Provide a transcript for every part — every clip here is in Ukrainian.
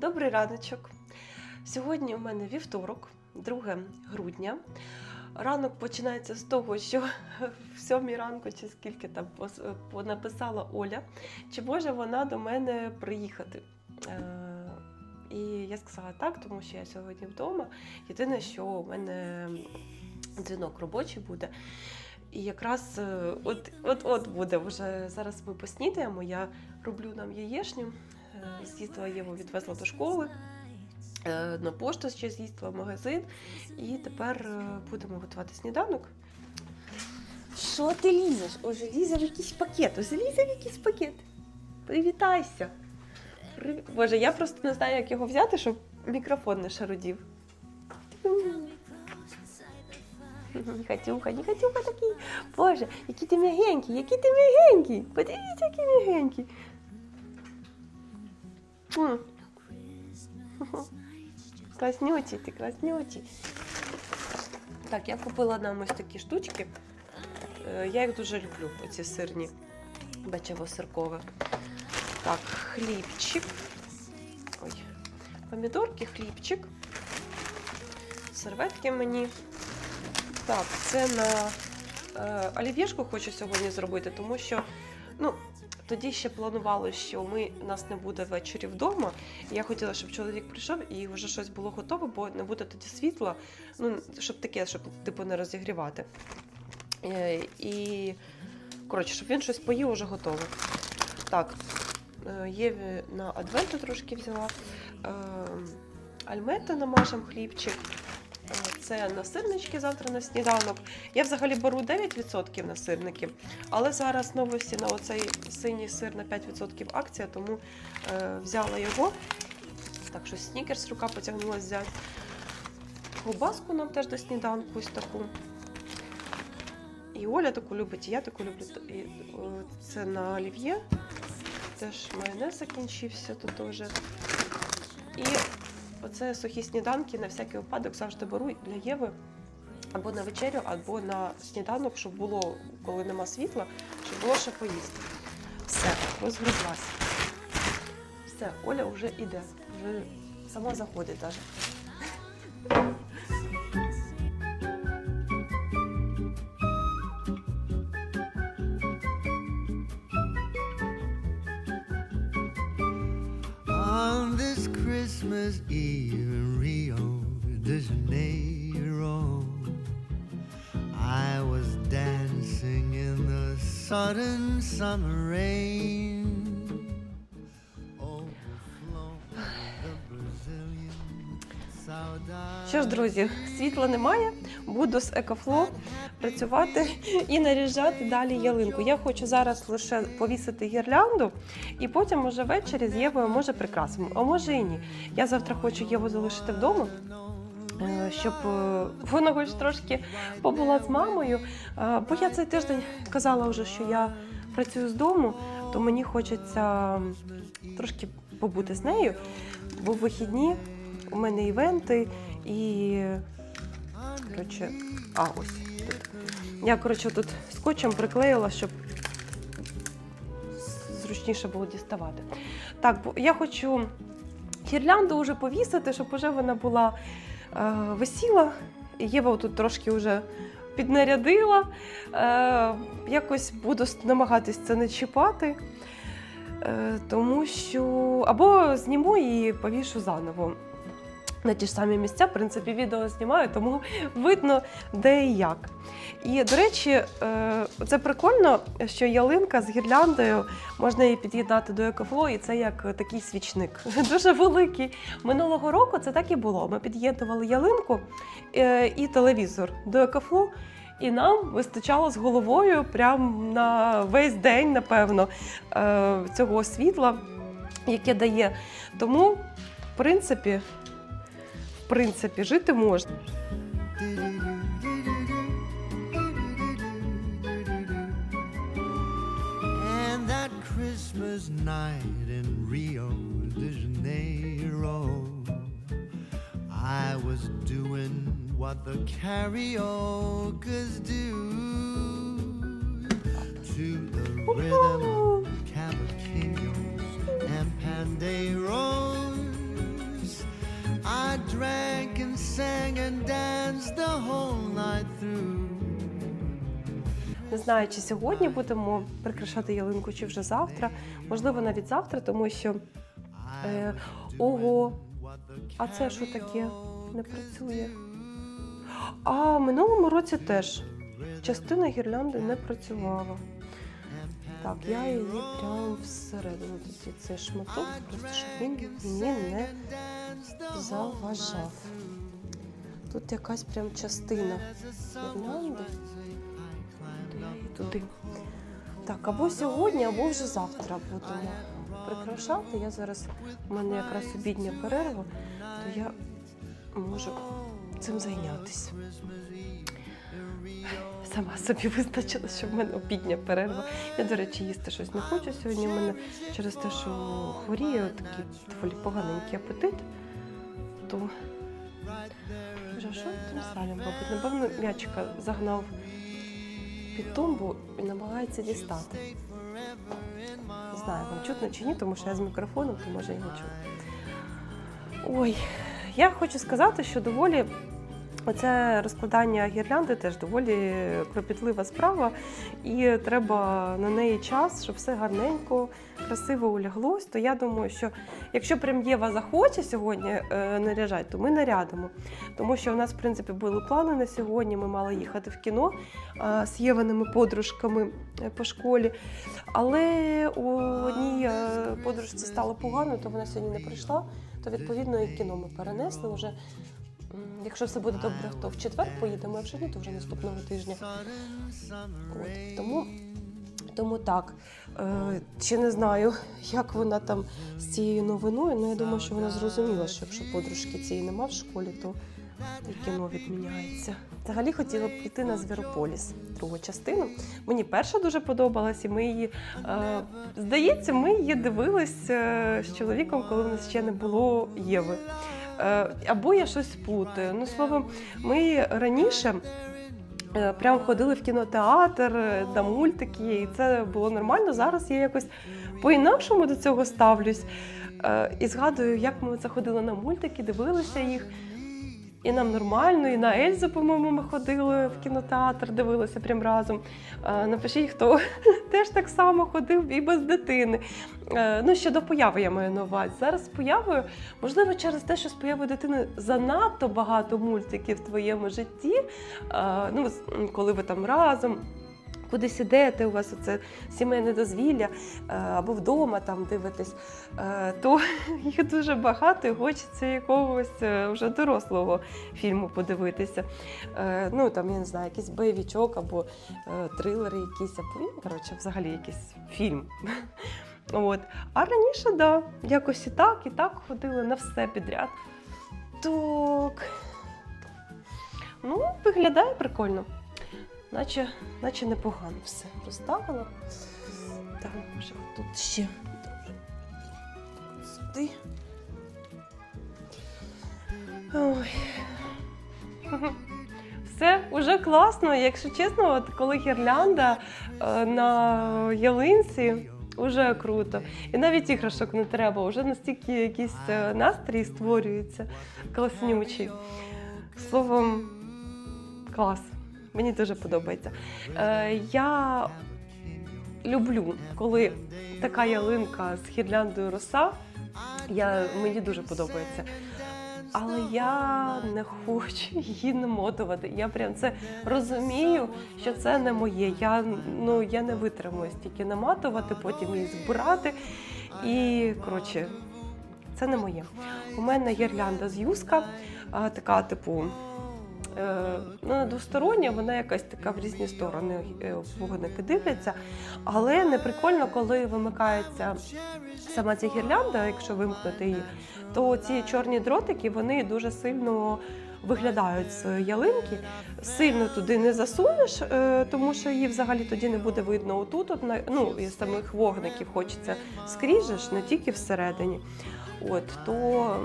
Добрий раночок. Сьогодні у мене вівторок, 2 грудня. Ранок починається з того, що в сьомій ранку, чи скільки там написала Оля, чи може вона до мене приїхати. Е, І я сказала так, тому що я сьогодні вдома. Єдине, що у мене дзвінок робочий буде. І якраз е, от, от, от буде вже зараз ми поснідаємо. Я роблю нам яєшню. Е, З'їздила Єву, відвезла до школи. е, На пошту ще з'їздила в магазин. І тепер е, будемо готувати сніданок. Що ти лізеш? Уже лізе в якийсь пакет. Уже лізе в якийсь пакет. Привітайся. Приві- Боже, я просто не знаю, як його взяти, щоб мікрофон не шарудів. Хатюха, не такий. Боже, який ти м'ягенький, який ти м'ягенький. Подивіться, який м'ягенький. М. Класнючий ти, класнючий. Так, я купила нам ось такі штучки. Е, Я їх дуже люблю, оці сирні, бачиво сиркове. Так, хлібчик. Ой, помідорки, хлібчик. Серветки мені. Так, це на е, олів'єшку хочу сьогодні зробити, тому що ну, тоді ще планували, що ми нас не буде ввечері вдома. Я хотіла, щоб чоловік прийшов і вже щось було готове, бо не буде тоді світла. Ну, щоб таке, щоб типу не розігрівати. Е, і коротше, щоб він щось поїв, уже готове. Так, е, Єві на адвенту трошки взяла. Е, Альмети намажем хлібчик. Е, Це на сирнички завтра на сніданок. Я взагалі беру 9% на сирники, але зараз новості на оцей синій сир на 5% акція, тому е, взяла його. Так що снікерс рука потягнулася взяти. Ковбаску нам теж до сніданку ось таку. І Оля таку любить, і я таку люблю. О, це на олів'є. Теж майонез закінчився тут теж. І оце сухі сніданки на всякий випадок завжди беру для Єви або на вечерю, або на сніданок, щоб було, коли нема світла, щоб було що поїсти. Все, розгрузлась. Все, Оля вже йде, вже сама заходить навіть. Christmas Eve in Rio de Janeiro, I was dancing in the sudden summer rain. Що ж, друзі, світла немає. Буду з екофло працювати і наряжати далі ялинку. Я хочу зараз лише повісити гірлянду, і потім уже ввечері з Євою може прикрасимо. А може і ні. Я завтра хочу Єву залишити вдома. е, Щоб е, вона хоч трошки побула з мамою. Е, Бо я цей тиждень казала вже, що я працюю з дому, то мені хочеться трошки побути з нею, бо в вихідні у мене івенти і. Коротше, а ось тут. Я, коротше, тут скотчем приклеїла, щоб зручніше було діставати. Так, я хочу гірлянду вже повісити, щоб вже вона була е, висіла. Єва тут трошки вже піднарядила. Е, якось буду намагатись це не чіпати. Е, тому що або зніму і повішу заново на ті ж самі місця. В принципі, відео знімаю, тому видно, де і як. І, до речі, е, це прикольно, що ялинка з гірляндою можна її під'єднати до екофло, і це як такий свічник. Дуже великий. Минулого року це так і було. Ми під'єднували ялинку е, і телевізор до екофло. І нам вистачало з головою прям на весь день, напевно, е, цього світла, яке дає. Тому, в принципі, принципі, жити можна. Christmas night in Rio de Janeiro, I was doing what the karaoke's do to the rhythm of cavaquinhos and panderos. Drank and sang and danced the whole night through. Не знаю, чи сьогодні будемо прикрашати ялинку, чи вже завтра. Можливо, навіть завтра, тому що е, ого, а це що таке? Не працює. А в минулому році теж частина гірлянди не працювала. Так, я її прямо всередину цей шматок, просто щоб він мені не заважав. Тут якась прям частина гірлянди. Туди. Так, або сьогодні, або вже завтра будемо прикрашати. Я зараз, у мене якраз обідня перерва, то я можу цим зайнятися. Сама собі визначила, що в мене обідня перерва. Я, до речі, їсти щось не хочу сьогодні. У мене через те, що хворію, такий доволі поганенький апетит. То вже що тим салям робить? Напевно, м'ячика загнав під тумбу і намагається дістати. Не знаю, вам чутно чи ні, тому що я з мікрофоном, то може і не чути. Ой, я хочу сказати, що доволі оце розкладання гірлянди теж доволі кропітлива справа, і треба на неї час, щоб все гарненько, красиво уляглось. То я думаю, що якщо прям Єва захоче сьогодні е, наряжати, то ми нарядимо. Тому що у нас, в принципі, були плани на сьогодні. Ми мали їхати в кіно з Єваними подружками е, по школі. Але у одній е, подружці стало погано, то вона сьогодні не прийшла. То відповідно і кіно ми перенесли вже. Якщо все буде добре, то в четвер поїдемо, якщо ні, то вже наступного тижня. От, тому, тому так. Ще не знаю, як вона там з цією новиною. Ну я думаю, що вона зрозуміла, що якщо подружки цієї нема в школі, то і кіно відміняється. Взагалі хотіла б піти на Звірополіс, другу частину. Мені перша дуже подобалась, і ми її е, здається, ми її дивились е, з чоловіком, коли в нас ще не було Єви. Е, або я щось плутаю. Ну, словом, ми раніше. е, Прям ходили в кінотеатр е, на мультики, і це було нормально. Зараз я якось по-інакшому до цього ставлюсь. Е, І згадую, як ми заходили на мультики, дивилися їх. І нам нормально, і на Ельзу, по-моєму, ми ходили в кінотеатр, дивилися прям разом. Е, Напишіть, хто теж так само ходив і без дитини. Ну, ще щодо появи я маю на увазі. Зараз з появою, можливо, через те, що з появою дитини занадто багато мультиків в твоєму житті. е, Ну, коли ви там разом. Кудись ідете, у вас оце сімейне дозвілля е, або вдома там дивитесь, е, то їх дуже багато і хочеться якогось е, вже дорослого фільму подивитися. Ну там я не знаю, якийсь бойовичок або трилери якісь, або ну, коротше, взагалі якийсь фільм. От. А раніше, да, якось і так, і так ходили на все підряд. Так. Ну, виглядає прикольно. Наче, наче непогано все розставила. Так, може тут ще. Сюди. Ой. Все уже класно, якщо чесно, от коли гірлянда е, на ялинці, вже круто. І навіть іграшок не треба, вже настільки якийсь е, настрій створюється класнючий. Словом, клас. Мені дуже подобається. Е, я люблю, коли така ялинка з гірляндою роса. Я, мені дуже подобається. Але я не хочу її намотувати. Я прям це розумію, що це не моє. Я, ну, я не витримую стільки наматувати, потім її збирати. І коротше, це не моє. У мене гірлянда з юска, така, типу, е, ну, двостороння, вона якась така в різні сторони е, вогники дивляться. Але не прикольно, коли вимикається сама ця гірлянда, якщо вимкнути її, то ці чорні дротики вони дуже сильно виглядають з ялинки. Сильно туди не засунеш, е, тому що її взагалі тоді не буде видно отут. От, ну, і самих вогників хочеться скрізь, же ж, не тільки всередині. От, то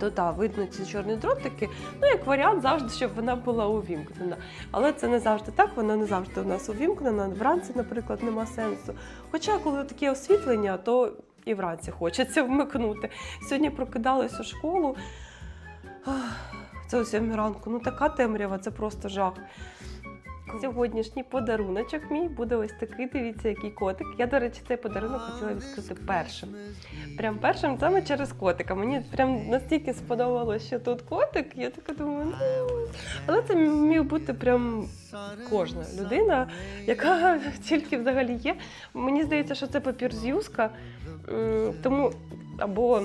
то так, видно ці чорні дротики. Ну, як варіант, завжди, щоб вона була увімкнена. Але це не завжди так, вона не завжди у нас увімкнена. Вранці, наприклад, нема сенсу. Хоча, коли таке освітлення, то і вранці хочеться вмикнути. Сьогодні прокидалась у школу. Це о 7 ранку. Ну така темрява, це просто жах. Сьогоднішній подаруночок мій буде ось такий. Дивіться, який котик. Я, до речі, цей подарунок хотіла відкрити першим. Прям першим саме через котика. Мені прям настільки сподобалося, що тут котик. Я така думаю, ну. Але це міг бути прям кожна людина, яка тільки взагалі є. Мені здається, що це папір з юска. М, Тому або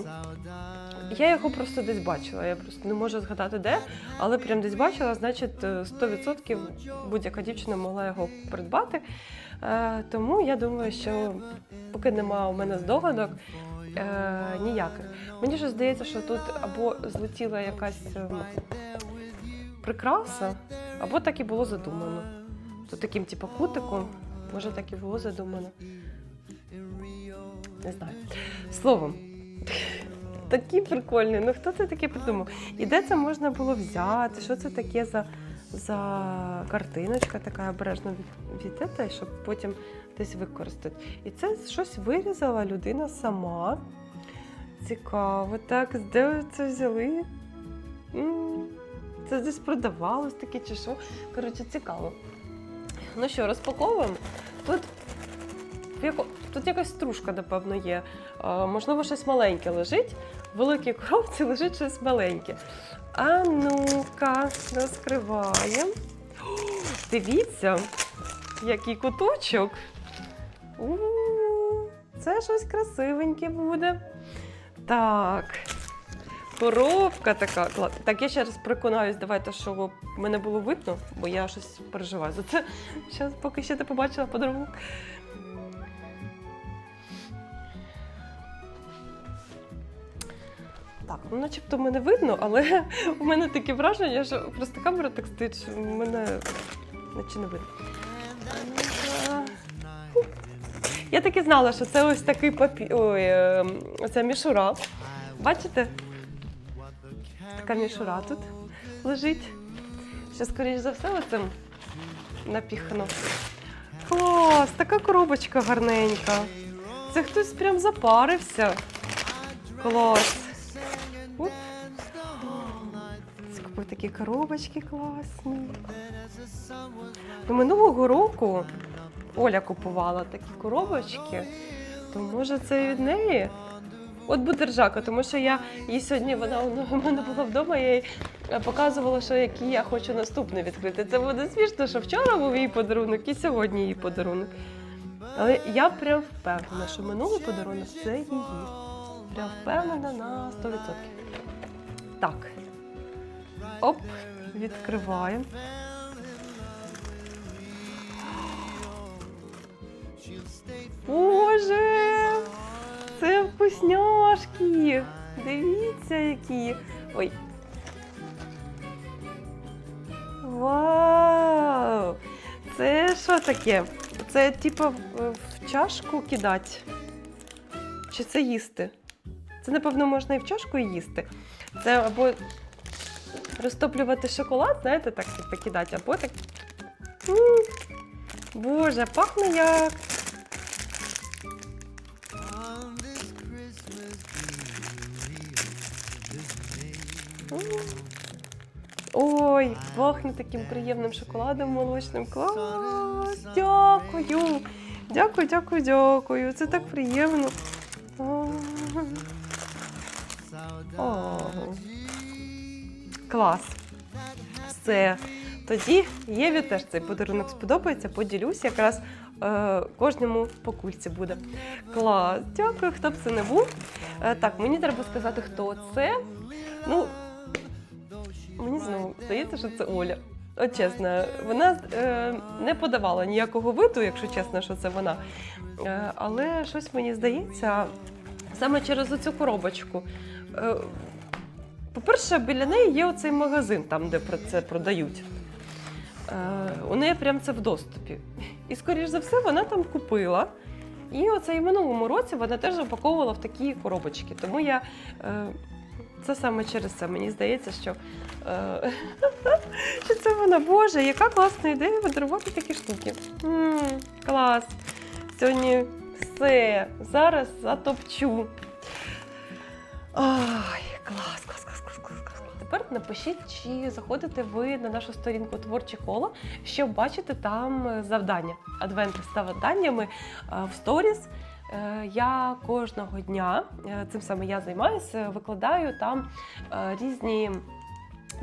я його просто десь бачила. Я просто не можу згадати де, але прям десь бачила, значить, е, 100% будь-яка дівчина могла його придбати. Е, Тому я думаю, що поки нема у мене здогадок, е, ніяких. Мені ж здається, що тут або злетіла якась ем, прикраса, або так і було задумано. То таким, типу, кутиком, може, так і було задумано. Не знаю. Словом, такі прикольні. Ну хто це таке придумав? І де це можна було взяти? Що це таке за, за картиночка така обережно від, від щоб потім десь використати. І це щось вирізала людина сама. Цікаво, так, де ви це взяли? Це десь продавалось таке чи що. Коротше, цікаво. Ну що, розпаковуємо. Тут. Тут якась стружка, напевно, є. Можливо, щось маленьке лежить. В великій коробці лежить щось маленьке. А ну-ка, розкриваємо. Дивіться, який куточок. У, Це щось красивеньке буде. Так. Коробка така. Так, я ще раз переконаюсь, давайте, щоб мене було видно, бо я щось переживаю за це. Зараз, поки ще не побачила подарунок. Так, ну начебто мене видно, але у мене таке враження, що просто камера так стоїть, що мене наче не видно. Я так і знала, що це ось такий папі... Ой, е, оця мішура. Бачите? Така мішура тут лежить. Ще, скоріш за все, оцим напіхано. Клас, така коробочка гарненька. Це хтось прям запарився. Клас. Такі коробочки класні. Ну, минулого року Оля купувала такі коробочки, то може це від неї? От будержака, тому що я їй сьогодні вона у мене була вдома, я їй показувала, що який я хочу наступний відкрити. Це буде смішно, що вчора був її подарунок і сьогодні її подарунок. Але я прям впевнена, що минулий подарунок це її. Прям впевнена на 100%. Так. Оп, відкриваємо. Боже! Це вкусняшки! Дивіться, які. Ой. Вау! Це що таке? Це в в чашку кидати? Чи це їсти? Це, напевно, можна і в чашку їсти. Це або розтоплювати шоколад, знаєте, так типу, кидати, або так. Боже, пахне як. Ой, пахне таким приємним шоколадом молочним. Клас! Дякую! Дякую, дякую, дякую. Це так приємно. А. О. Клас. Все. Тоді Єві теж цей подарунок сподобається, поділюсь, якраз е, кожному по кульці буде. Клас, дякую, хто б це не був. Е, так, мені треба сказати, хто це. Ну, мені знову здається, що це Оля. От чесно, вона е, не подавала ніякого виду, якщо чесно, що це вона. Е, але щось мені здається, саме через оцю коробочку. Е, по-перше, біля неї є оцей магазин, там, де про це продають. Е, у неї прям це в доступі. І, скоріш за все, вона там купила. І оце і в минулому році вона теж упаковувала в такі коробочки. Тому я е, це саме через це. Мені здається, що, е, що це вона. Боже, яка класна ідея подарувати такі штуки. м клас. Сьогодні Все, зараз затопчу. Ай, клас, клас, Тепер напишіть, чи заходите ви на нашу сторінку творче коло, щоб бачити там е, завдання, адвенти з завданнями е, в сторіс. Е, Я кожного дня цим саме я займаюся, викладаю там різні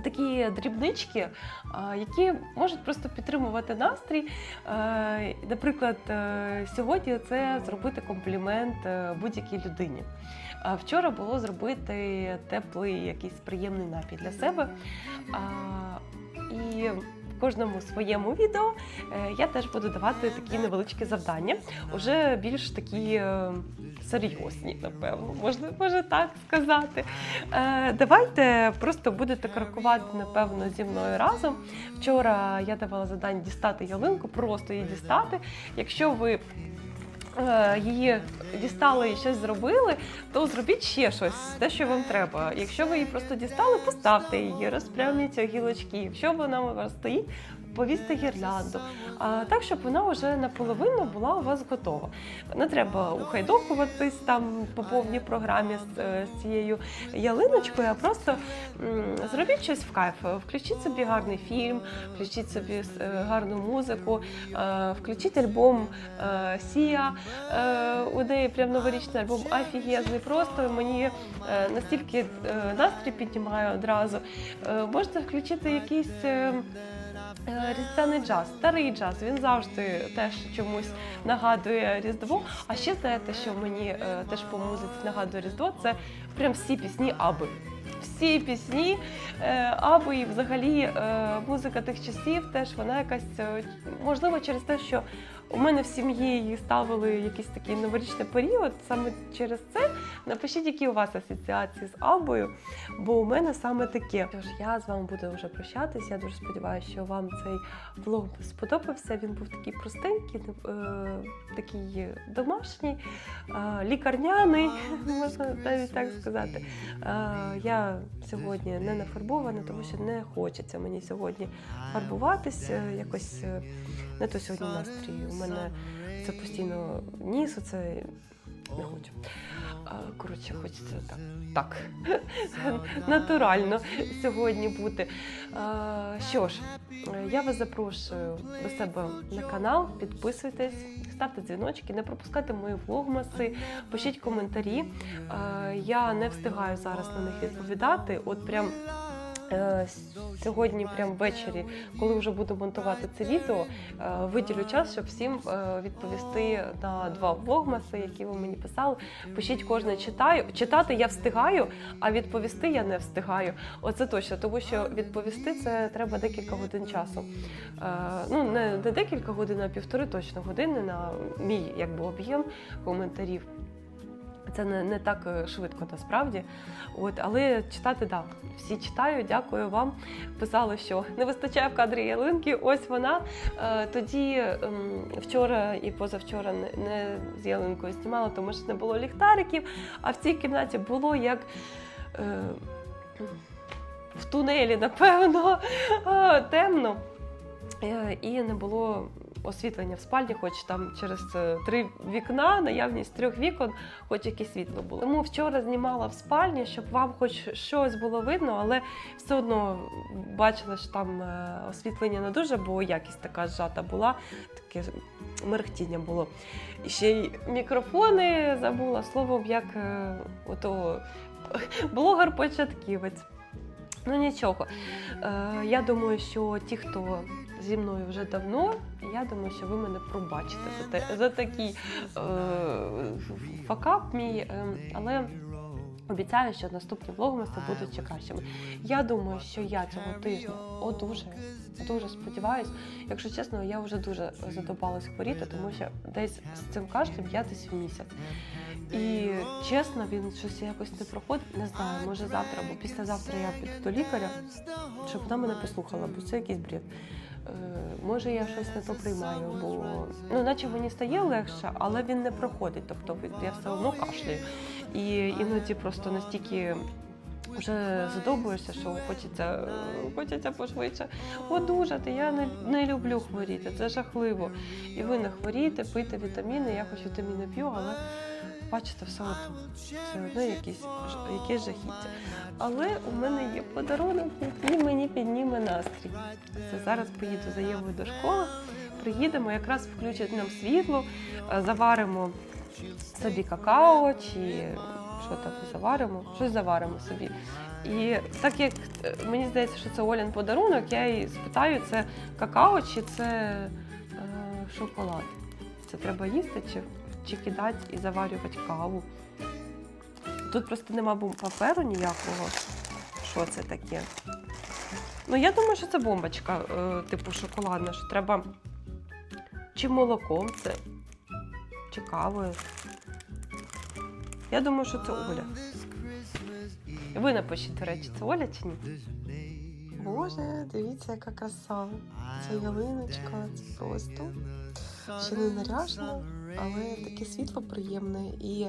такі дрібнички, е, які можуть просто підтримувати настрій. Е, Наприклад, е, сьогодні це зробити комплімент будь-якій людині. А Вчора було зробити теплий якийсь приємний напій для себе. І кожному своєму відео е, я теж буду давати такі невеличкі завдання, уже більш такі е, серйозні, напевно, можна, може так сказати. Е, Давайте просто будете крокувати, напевно, зі мною разом. Вчора я давала завдання дістати ялинку, просто її дістати. Якщо ви її дістали і щось зробили, то зробіть ще щось, те, що вам треба. Якщо ви її просто дістали, поставте її, розпряміть гілочки. Якщо вона у вас стоїть, повісьте гірлянду. А, так, щоб вона вже наполовину була у вас готова. Не треба ухайдокуватись там по повній програмі з, е, з цією ялиночкою, а просто м, зробіть щось в кайф. Включіть собі гарний фільм, включіть собі е, гарну музику, е, включіть альбом е, Сія. Е, У неї прям новорічний альбом офігезний. Просто мені е, настільки е, настрій піднімає одразу. Е, Можете включити якийсь. е, Різдвяний джаз, старий джаз, він завжди теж чомусь нагадує Різдво. А ще знаєте, що мені е, теж по музиці нагадує Різдво, це прям всі пісні Аби. Всі пісні е, Аби і взагалі е, музика тих часів теж вона якась е, можливо через те, що у мене в сім'ї її ставили якийсь такий новорічний період. Саме через це напишіть, які у вас асоціації з Абою, бо у мене саме таке. Тож я з вами буду вже прощатись. Я дуже сподіваюся, що вам цей влог сподобався. Він був такий простенький, такий домашній, лікарняний, можна навіть так сказати. Е, сьогодні не нафарбована, тому що не хочеться мені сьогодні фарбуватись. е, Якось е, не то сьогодні настрій. У мене це постійно ніс, це не хочу. Коротше, хочеться так, так натурально сьогодні бути. Що ж, е, я вас запрошую до себе на канал, підписуйтесь, ставте дзвіночки, не пропускайте мої влогмаси, пишіть коментарі. Е, Я не встигаю зараз на них відповідати. От прям. Е, Сьогодні, прям ввечері, коли вже буду монтувати це відео, е, виділю час, щоб всім е, відповісти на два влогмаси, які ви мені писали. Пишіть кожне читаю. Читати я встигаю, а відповісти я не встигаю. Оце точно, тому що відповісти це треба декілька годин часу. Ну не декілька годин, а півтори точно години на мій якби об'єм коментарів. Це не, не так е, швидко насправді. От, але читати да, всі читаю, дякую вам. Писали, що не вистачає в кадрі ялинки. Ось вона. Е, тоді ем, вчора і позавчора не, з ялинкою знімала, тому що не було ліхтариків. А в цій кімнаті було як. Е, в тунелі, напевно, темно. І не було освітлення в спальні, хоч там через е, три вікна, наявність трьох вікон, хоч якесь світло було. Тому вчора знімала в спальні, щоб вам хоч щось було видно, але все одно бачила, що там е, освітлення не дуже, бо якість така зжата була, таке мерехтіння було. І ще й мікрофони забула, словом, як е, ото блогер-початківець. Ну нічого. Я думаю, що ті, хто зі мною вже давно, і я думаю, що ви мене пробачите за, те, за такий е, факап мій. Е, але обіцяю, що наступні влогмаси будуть ще кращими. Я думаю, що я цього тижня одужаю. Дуже сподіваюсь. Якщо чесно, я вже дуже задобалась хворіти, тому що десь з цим кашлем я десь в місяць. І чесно, він щось якось не проходить. Не знаю, може завтра або післязавтра я піду до лікаря, щоб вона мене послухала, бо це якийсь бред. Е, може, я щось не то приймаю, бо ну, наче мені стає легше, але він не проходить. Тобто я все одно кашляю. І іноді просто настільки вже задовбуєшся, що хочеться, хочеться пошвидше одужати. Я не, не люблю хворіти, це жахливо. І ви не хворієте, пийте вітаміни, я хоч вітаміни п'ю, але бачите, все одно. Все одно якісь, якесь жахіття. Але у мене є подарунок, який мені підніме настрій. Це зараз поїду за Євою до школи, приїдемо, якраз включать нам світло, е, заваримо собі какао чи що там заваримо, щось заваримо собі. І так як е, мені здається, що це Олін подарунок, я її спитаю, це какао чи це е, шоколад. Це треба їсти чи, чи кидати і заварювати каву. Тут просто нема паперу ніякого. Що це таке? Ну, я думаю, що це бомбочка, е, типу шоколадна, що треба чи молоком це, чи кавою. Я думаю, що це Оля. Ви напишіть, до речі, це Оля чи ні? Боже, дивіться, яка краса. Це ялиночка, це просто ще не наряжена, але таке світло приємне. І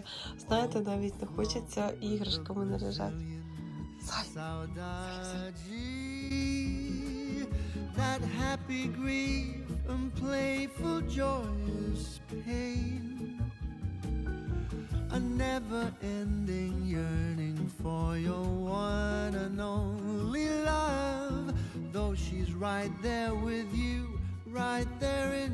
знаєте, навіть не хочеться іграшками наряжати. That happy grief and playful joyous pain, a never ending yearning for your one and only love. Though she's right there with you, right there in